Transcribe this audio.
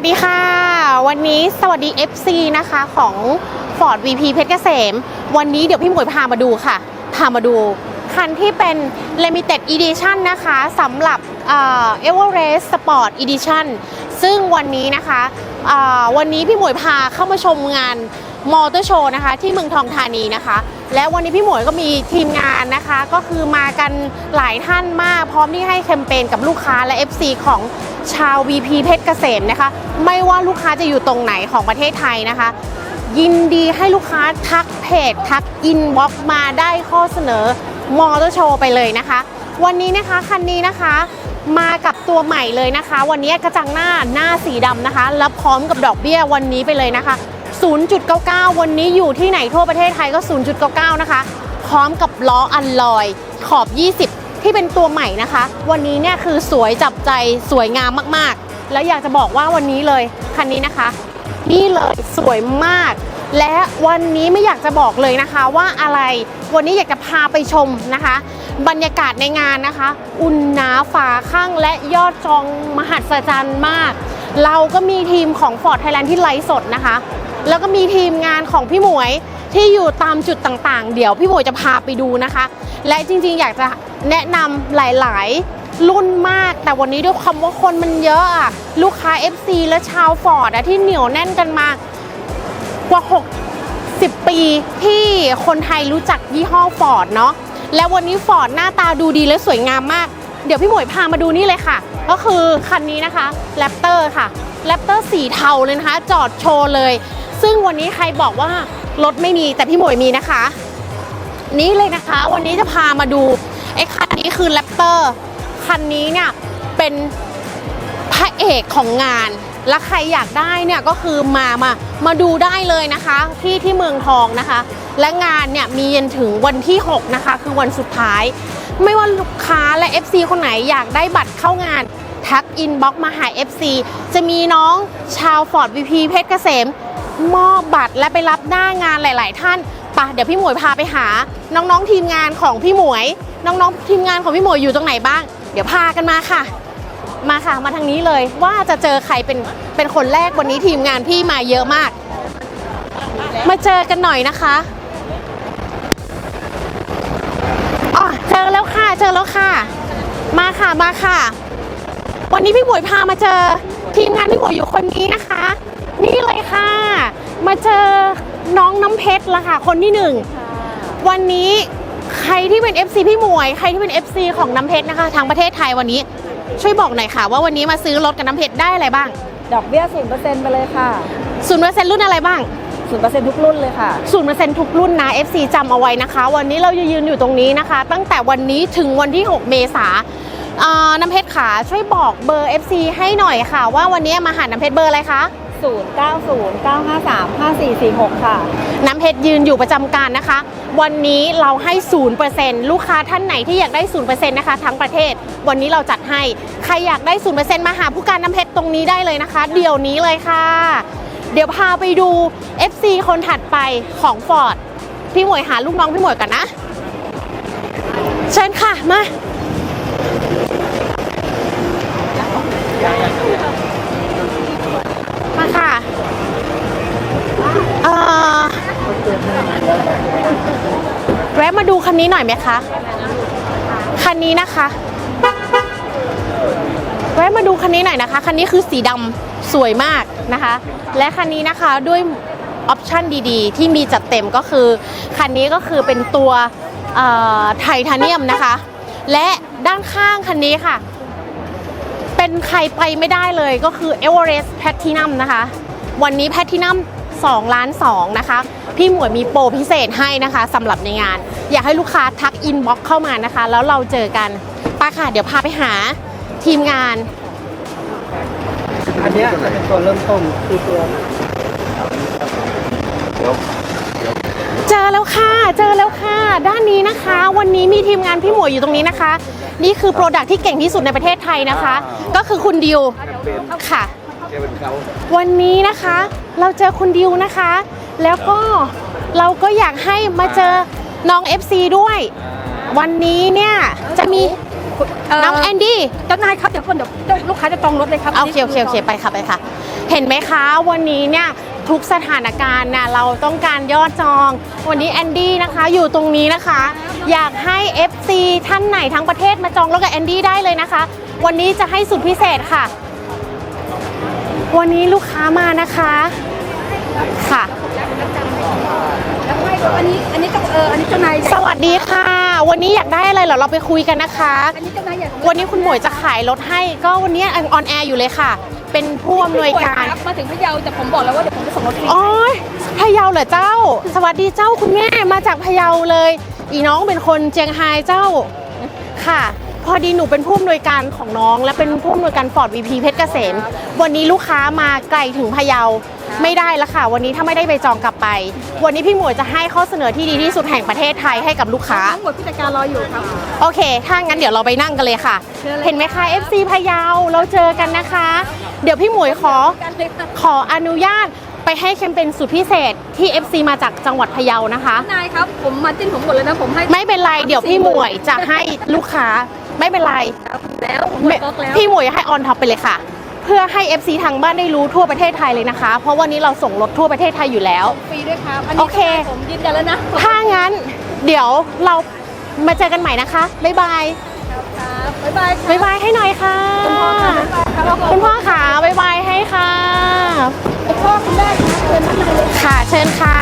วัสดีค่ะ วันนี้สวัสดี FC นะคะของ Ford VP เพชรเกษม วันนี้เดี๋ยวพี่หมวยพามาดูค่ะ พามาดู คันที่เป็น Limited Edition นะคะสำหรับเอ่อ Everest Sport Edition ซึ่งวันนี้นะคะวันนี้พี่หมวยพาเข้ามาชมงานมอเตอร์โชว์นะคะ ที่เมืองทองธานีนะคะ และวันนี้พี่หมวยก็มีทีมงานนะคะ ก็คือมากันหลายท่านมาก พร้อมที่ให้แคมเปญกับลูกค้าและ FC ของชาว VP เพชรเกษมนะคะ ไม่ว่าลูกค้าจะอยู่ตรงไหนของประเทศไทยนะคะ ยินดีให้ลูกค้าทักเพจ ทักอินบ็อกมาได้ข้อเสนอมอเตอร์โชว์ไปเลยนะคะ วันนี้นะคะคันนี้นะคะมากับตัวใหม่เลยนะคะ วันนี้กระจังหน้าหน้าสีดำนะคะแล้วพร้อมกับดอกเบี้ยวันนี้ไปเลยนะคะ 0.99 วันนี้อยู่ที่ไหนทั่วประเทศไทยก็ 0.99 นะคะ พร้อมกับล้ออัลลอย ขอบ 20 ที่เป็นตัวใหม่นะคะ วันนี้เนี่ยคือสวยจับใจสวยงามมากๆ แล้วอยากจะบอกว่าวันนี้เลยคันนี้นะคะ นี่เลยสวยมาก และวันนี้ไม่อยากจะบอกเลยนะคะว่าอะไร วันนี้อยากจะพาไปชมนะคะ บรรยากาศในงานนะคะ อุ่นหนาฝาข้างและยอดจองมหัศจรรย์มาก เราก็มีทีมของ Ford Thailand ที่ไลฟ์สดนะคะ แล้วก็มีทีมงานของพี่หมวยที่อยู่ตามจุดต่างๆ เดี๋ยวพี่หมวยจะพาไปดูนะคะ และจริงๆ อยากจะแนะนำหลายๆ รุ่นมาก แต่วันนี้ด้วยคำว่าคนมันเยอะอะลูกค้า FC และชาวฟอร์ดที่เหนียวแน่นกันมากว่า 60 ปีที่คนไทยรู้จักยี่ห้อฟอร์ดเนาะและวันนี้ฟอร์ดหน้าตาดูดีและสวยงามมาก เดี๋ยวพี่หมวยพามาดูนี่เลยค่ะ ก็คือคันนี้นะคะแรปเตอร์ค่ะแรปเตอร์สีเทาเลยนะคะ จอดโชว์เลย ซึ่งวันนี้ใครบอกว่ารถไม่มีแต่พี่หมวยมีนะคะ นี่เลยนะคะ วันนี้จะพามาดูไอ้คันนี้คือแรปเตอร์คันนี้เนี่ยเป็นพระเอกของงาน และใครอยากได้เนี่ยก็คือมามามาดูได้เลยนะคะ ที่ที่เมืองทองนะคะ และงานเนี่ยมียันถึงวันที่ 6 นะคะ คือวันสุดท้าย ไม่ว่าลูกค้าและ FC คนไหนอยากได้บัตรเข้างานทักอินบ็อกมาหา FC จะมีน้องชาวฟอร์ดวีพีเพชรเกษม มอบบัตรและไปรับหน้างานหลาย ๆ ท่านปะเดี๋ยวพี่หมวยพาไปหา น้องๆทีมงานของพี่หมวย น้องๆทีมงานของพี่หมวยอยู่ตรงไหนบ้าง เดี๋ยวพากันมาค่ะ มาค่ะมาทางนี้เลยว่าจะเจอใครเป็นเป็นคนแรกวันนี้ทีมงานพี่มาเยอะมาก มาเจอกันหน่อยนะคะอ๋อเจอแล้วค่ะเจอแล้วค่ะ มาค่ะมาค่ะ วันนี้พี่หมวยพามาเจอทีมงานพี่หมวยอยู่คนนี้นะคะ นี่เลยค่ะ มาเจอน้องน้ำเพชรละค่ะ คนที่หนึ่ง วันนี้ใครที่เป็น FC พี่หมวย ใครที่เป็น FC ของน้ำเพชรนะคะ ทางประเทศไทยวันนี้ ช่วยบอกหน่อยค่ะ ว่าวันนี้มาซื้อรถกับน้ำเพชรได้อะไรบ้าง ดอกเบี้ยศูนย์เปอร์เซ็นต์ไปเลยค่ะศูนย์เปอร์เซ็นต์รุ่นอะไรบ้างศูนย์เปอร์เซ็นต์ทุกรุ่นเลยค่ะศูนย์เปอร์เซ็นต์ทุกรุ่นนะ FC จำเอาไว้นะคะ วันนี้เราจะยืนอยู่ตรงนี้นะคะ ตั้งแต่วันนี้ถึงวันที่ 6 เมษาอ่าน้ำเพชรขาช่วยบอกเบอร์ FC ให้หน่อยค่ะ ว่าวันนี้มาหาน้ำเพชรเบอร์อะไรคะ 0 9 0 9 5 3 5 4 4 6 ค่ะ น้ำเพชรยืนอยู่ประจำการนะคะ วันนี้เราให้ 0%ลูกค้าท่านไหนที่อยากได้ 0%นะคะ ทั้งประเทศ วันนี้เราจัดให้ ใครอยากได้ 0%มาหาผู้การน้ำเพชรตรงนี้ได้เลยนะคะ เดี๋ยวนี้เลยค่ะ เดี๋ยวพาไปดู FC คนถัดไปของ Ford พี่หมวยหาลูกน้องพี่หมวยกันนะ เชิญค่ะ มา แวะมาดูคันนี้หน่อยไหมคะ คันนี้นะคะ แวะมาดูคันนี้หน่อยนะคะ คันนี้คือสีดำสวยมากนะคะ และคันนี้นะคะด้วยออปชั่นดีๆ ที่มีจัดเต็มก็คือ คันนี้ก็คือเป็นตัวไทเทเนียมนะคะ และด้านข้างคันนี้ค่ะ เป็นใครไปไม่ได้เลยก็คือ Everest Platinum นะคะ วันนี้ Platinum 2ล้าน2นะคะ พี่หมวยมีโปรพิเศษให้นะคะสำหรับในงาน อยากให้ลูกค้าทักอินบ็อกเข้ามานะคะ แล้วเราเจอกันไปค่ะ เดี๋ยวพาไปหาทีมงาน อันเนี้ยจะเป็นตัวเริ่มต้นคือตัวเจอแล้วค่ะ เจอแล้วค่ะ ด้านนี้นะคะ วันนี้มีทีมงานพี่หมวยอยู่ตรงนี้นะคะ นี่คือโปรดักที่เก่งที่สุดในประเทศไทยนะคะ ก็คือคุณดิวค่ะ จะเป็นเขาวันนี้นะคะเราเจอคุณดิวนะคะ แล้วก็เราก็อยากให้มาเจอน้อง FC ด้วย วันนี้เนี่ยจะมีเน้องแอนดี้เจ้านายครับเดี๋ยวคนเดี๋ยวเดี๋ยวลูกค้าจะจองรถเลยครับโอเคโอเคโอเคไปค่ะไปค่ะ เห็นไหมคะวันนี้เนี่ยทุกสถานการณ์นะเราต้องการยอดจอง วันนี้แอนดี้นะคะอยู่ตรงนี้นะคะ อยากให้ FC ท่านไหนทั้งประเทศมาจองรถกับแอนดี้ได้เลยนะคะ วันนี้จะให้สุดพิเศษค่ะ วันนี้ลูกค้ามานะคะ ค่ะแล้วให้อันนี้อันนี้เจ้าเอออันนี้เจ้านายสวัสดีค่ะ วันนี้อยากได้อะไรเหรอเราไปคุยกันนะคะ อันนี้เจ้านายอยากวันนี้คุณหมวยจะขายรถให้ ก็วันนี้ออนแอร์อยู่เลยค่ะ เป็นผู้อำนวยการ มาถึงพะเยาแต่ผมบอกแล้วว่าเดี๋ยวผมจะส่งรถฟรีอ๋อพะเยาเหรอเจ้า สวัสดีเจ้าคุณแม่มาจากพะเยาเลย อีน้องเป็นคนเจียงไฮ้เจ้าค่ะ พอดีหนูเป็นผู้อำนวยการของน้อง และเป็นผู้อำนวยการฟอร์ดวีพีเพชรเกษม วันนี้ลูกค้ามาไกลถึงพะเยาไม่ได้แล้วค่ะ วันนี้ถ้าไม่ได้ไปจองกลับไป วันนี้พี่หมวยจะให้ข้อเสนอที่ดีที่สุดแห่งประเทศไทยให้กับลูกค้า ทั้งหมดผู้จัดการรออยู่ครับ โอเค ถ้างั้นเดี๋ยวเราไปนั่งกันเลยค่ะ เชิญเลย เห็นไหมคะ FC พะเยาเราเจอกันนะคะ เดี๋ยวพี่หมวยขอ กันเลยครับขออนุญาตไปให้แคมเปญสุดพิเศษที่ FC มาจากจังหวัดพะเยานะคะ นายครับ ผมมาจิ้นผมหมดเลยนะผมให้ ไม่เป็นไร เดี๋ยวพี่หมวยจะให้ลูกค้า ไม่เป็นไรแล้วผมหมดก๊อกแล้วพี่หมวยให้ออนท็อปไปเลยค่ะ เพื่อให้ FC ทางบ้านได้รู้ทั่วประเทศไทยเลยนะคะ เพราะวันนี้เราส่งรถทั่วประเทศไทยอยู่แล้ว ฟรีด้วยครับอันโอนี้เคจ้านายผมยืนยันแล้วนะถ้างั้น เดี๋ยวเรามาเจอกันใหม่นะคะ บ๊ายบาย ครับบ๊ายบายครับบ๊ายบายให้หน่อยค่ะ คุณพ่อค่ะบ๊ายบายครับคุณพ่อขาบ๊ายบายให้ค่ะ คุณพ่อคุณแม่ครับเชิญข้างในเลย ค่ะ เชิญค่ะ